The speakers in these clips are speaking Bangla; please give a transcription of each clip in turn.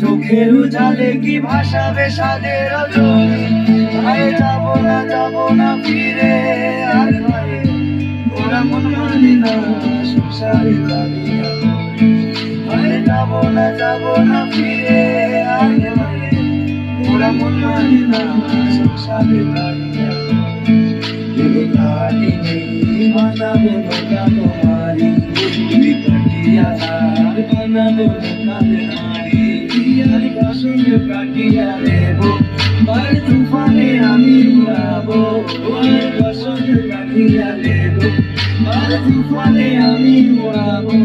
চোখের জালে কি ভাসাবে সাদের জমি আরে যাব না যাব না ফিরে, আর ঘরে। ওরা মন মানে না। lagona fide ariare Ora monalina sosale taia Yeluka dini mana benuka tomari Vipakiya arbana benuka denari Yari kasunyo kakiya rebo Bari tufane amirabo Yari kasunyo kakiya rebo Bari tufane amirabo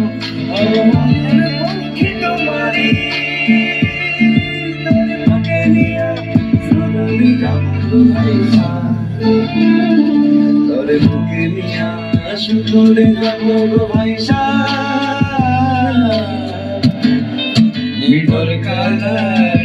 তোরে বুকে নিয়া সুতরে যাব গো ভাইসা ভিতর কালা